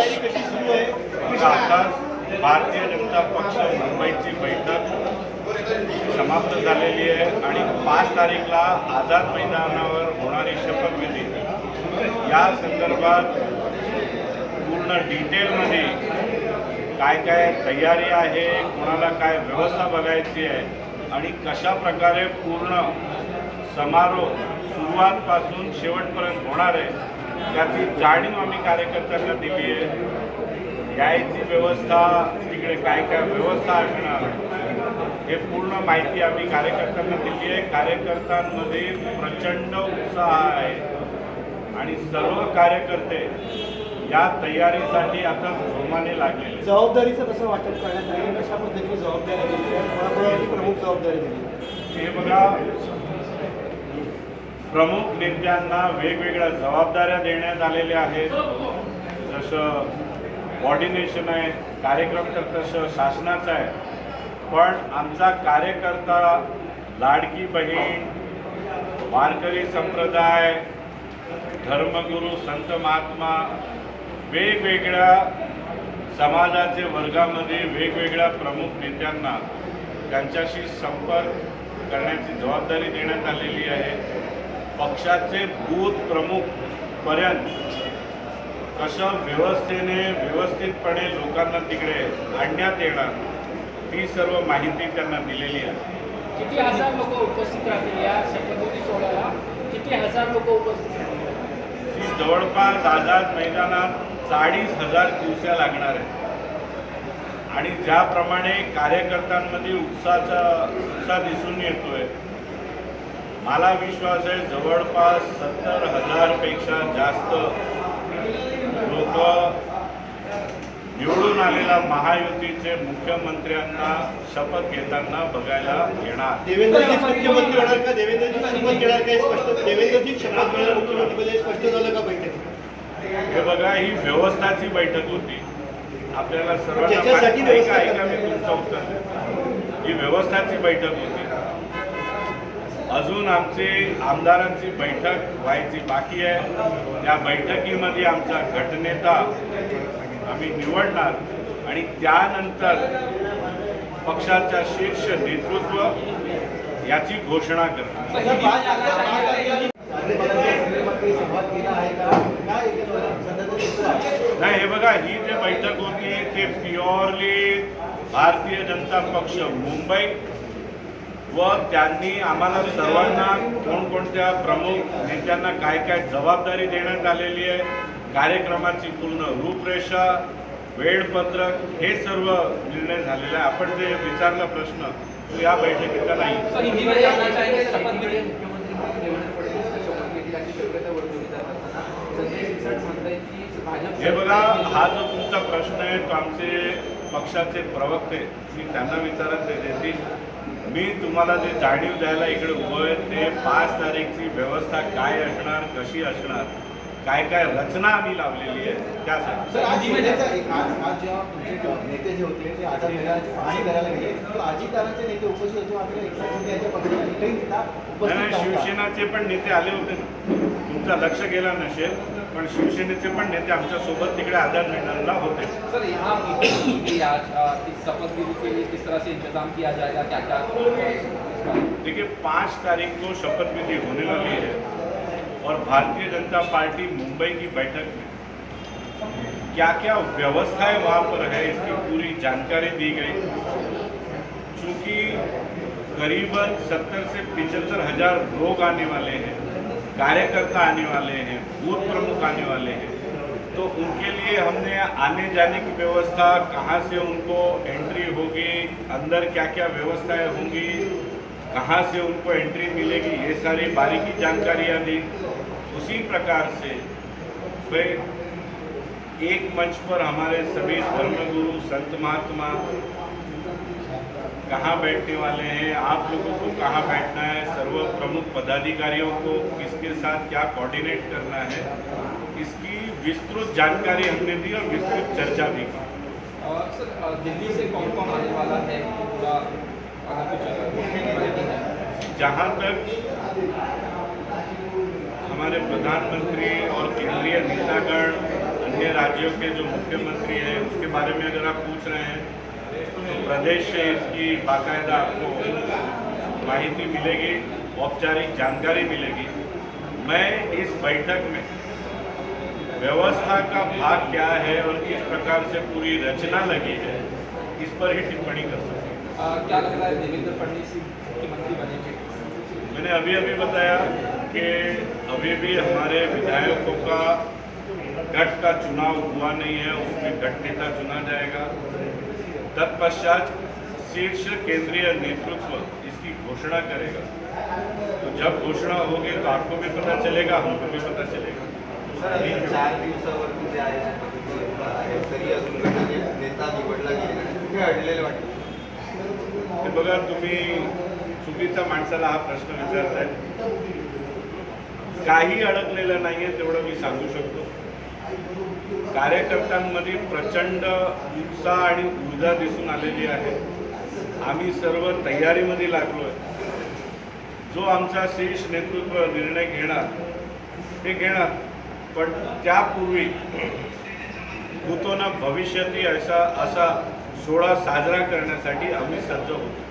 तयारी कशी सुरू आहे? आता भारतीय जनता पक्ष मुंबईची बैठक समाप्त झालेली आहे आणि पाच तारीखला आझाद मैदानावर होणारी शपथविधी. या संदर्भात पूर्ण डिटेलमध्ये काय काय तयारी आहे कोणाला काय व्यवस्था बघायची आहे आणि कशा प्रकारे पूर्ण समारोह सुरुवातपासून शेवटपर्यंत होणार आहे याची जाणीव आम्ही कार्यकर्त्यांना दिली आहे. यायची व्यवस्था तिकडे काय काय व्यवस्था असणार हे पूर्ण माहिती आम्ही कार्यकर्त्यांना दिली आहे. कार्यकर्त्यांमध्ये प्रचंड उत्साह आहे. आणि सर्व कार्यकर्ते या तयारीसाठी आता जोमाने लागलेले जबाबदारीचं कसं वाटप करण्यात आलं? कशा पद्धतीने जबाबदारी दिली प्रमुख जबाबदारी दिली? हे बघा प्रमुख नेत्यांना वेगवेगळ्या जबाबदाऱ्या देण्यात आलेल्या आहेत. जसं कॉर्डिनेशन आहे कार्यक्रम तर तसं शासनाचं आहे. पण आमचा कार्यकर्ता लाडकी बहीण वारकरी संप्रदाय धर्मगुरू संत महात्मा वेगवेगळ्या समाजाचे वर्गामध्ये वेगवेगळ्या प्रमुख नेत्यांना त्यांच्याशी संपर्क करण्याची जबाबदारी देण्यात आलेली आहे. पक्षाचे बूथ प्रमुखपर्यंत कसं व्यवस्थेने व्यवस्थितपणे लोकांना तिकडे आणण्यात येणार ती सर्व माहिती त्यांना दिलेली आहे. किती हजार लोक उपस्थित राहतील या शपथविधी सोहळ्याला? किती हजार लोक उपस्थित राहतील? जवळपास आझाद मैदानात चाळीस हजार दिवसा लागणार आहे. आणि ज्याप्रमाणे कार्यकर्त्यांमध्ये उत्साहाचा उत्साह दिसून येतोय मला विश्वास आहे जवळपास सत्तर हजारपेक्षा जास्त लोक निवडून आलेल्या महायुतीचे मुख्यमंत्र्यांना शपथ घेताना बघायला येणार. देवेंद्रजी मुख्यमंत्री होणार का? देवेंद्रजी शपथ घेणार काय स्पष्ट? देवेंद्रजी शपथ घेणार मुख्यमंत्रीपदी स्पष्ट झालं का बैठकीत हे बघा ही व्यवस्थाची बैठक होती. आपल्याला सर्वांना ऐका ऐका मी तुमचं उत्तर. ही व्यवस्थाची बैठक होती. अजून आमचे आमदारांची बैठक व्हायची बाकी आहे. त्या बैठकीमध्ये आमचा गटनेता आम्ही निवडणार आणि त्यानंतर पक्षाच्या शीर्ष नेतृत्व याची घोषणा करणार. नाही हे बघा ही जे बैठक होती ते प्युअरली भारतीय जनता पक्ष मुंबई व त्यांनी आम्हाला सर्वांना कोणकोणत्या प्रमुख नेत्यांना काय काय जबाबदारी देण्यात आलेली आहे कार्यक्रमाची पूर्ण रूपरेषा वेळपत्रक हे सर्व निर्णय झालेला आहे. आपण जे विचारला प्रश्न तो या बैठकीचा नाही. हे बघा हा जो तुमचा प्रश्न आहे तो आमचे पक्षाचे प्रवक्ते मी त्यांना विचारत देतील. मी तुम्हाला जे जाणीव द्यायला इकडे उभं आहे ते पाच तारीखची व्यवस्था काय असणार कशी असणार काय काय रचना आम्ही लावलेली आहे त्यासाठी सर आज जेव्हा नेते जे होते ते आझाद मैदानाची पाहणी करायला गेले नेते उपस्थित होते मात्र एकनाथ शिंदे यांच्या उपस्थित. शिवसेनाचे पण नेते आले होते ना तुमचं लक्ष गेला नसेल पण शिवसेनेचे पण नेते आमच्यासोबत तिकडे आझाद मैदानाला होते. सर यहाँ इस शपथविधि के लिए किस तरह से इंतजाम किया जाएगा क्या क्या देखिए पाँच तारीख को शपथ विधि होने वाली है और भारतीय जनता पार्टी मुंबई की बैठक में क्या क्या व्यवस्थाएं वहाँ पर है इसकी पूरी जानकारी दी गई। चूँकि करीबन सत्तर से पिचहत्तर हजार लोग आने वाले हैं कार्यकर्ता आने वाले हैं, बूथ प्रमुख आने वाले हैं। तो उनके लिए हमने आने जाने की व्यवस्था, कहाँ से उनको एंट्री होगी, अंदर क्या क्या व्यवस्थाएँ होंगी, कहाँ से उनको एंट्री मिलेगी, ये सारी बारीकी जानकारियाँ दी। उसी प्रकार से भाई एक मंच पर हमारे सभी धर्मगुरु, संत महात्मा कहाँ बैठने वाले हैं आप लोगों को कहाँ बैठना है सर्व प्रमुख पदाधिकारियों को किसके साथ क्या कोऑर्डिनेट करना है इसकी विस्तृत जानकारी हमने दी और विस्तृत चर्चा भी की। सर दिल्ली से कौन कौन आने वाला है? है। जहाँ तक हमारे प्रधानमंत्री और केंद्रीय नेतागण अन्य राज्यों के जो मुख्यमंत्री हैं उसके बारे में अगर आप पूछ रहे हैं तो प्रदेश से इसकी बाकायदा आपको माहिती मिलेगी औपचारिक जानकारी मिलेगी। मैं इस बैठक में व्यवस्था का भाग क्या है और किस प्रकार से पूरी रचना लगी है इस पर ही टिप्पणी कर सकता हूँ। क्या लग रहा है देवेंद्र फडणवीस मुख्यमंत्री बनेंगे? मैंने अभी अभी बताया कि अभी भी हमारे विधायकों का गठ का चुनाव हुआ नहीं है उसमें गठ नेता चुना जाएगा। तत्पश्चात शीर्ष केंद्रीय नेतृत्व इसकी घोषणा करेगा। तो जब घोषणा होगी तो आपको भी पता चलेगा हमको भी पता चलेगा। चार दिवसावरती जे आहे? आहे तरी अजून गटाने नेता निवडला गेलेला नाही. कुठे अडलेलं वाटतं? हे बघा तुम्ही चुकीच्या माणसाला हा प्रश्न विचारताय. काही अडकलेलं नाहीये तेवढं मी सांगू शकतो. कार्यकर्त्यांमध्ये प्रचंड उत्साह आणि ऊर्जा दिसून आलेली आहे. आम्ही सर्व तयारीमध्ये लागलो आहे जो आमचा शीर्ष नेतृत्व निर्णय घेणार ते घेणार. पण त्यापूर्वी होतो ना भविष्यती असा असा सोहळा साजरा करण्यासाठी आम्ही सज्ज होतो.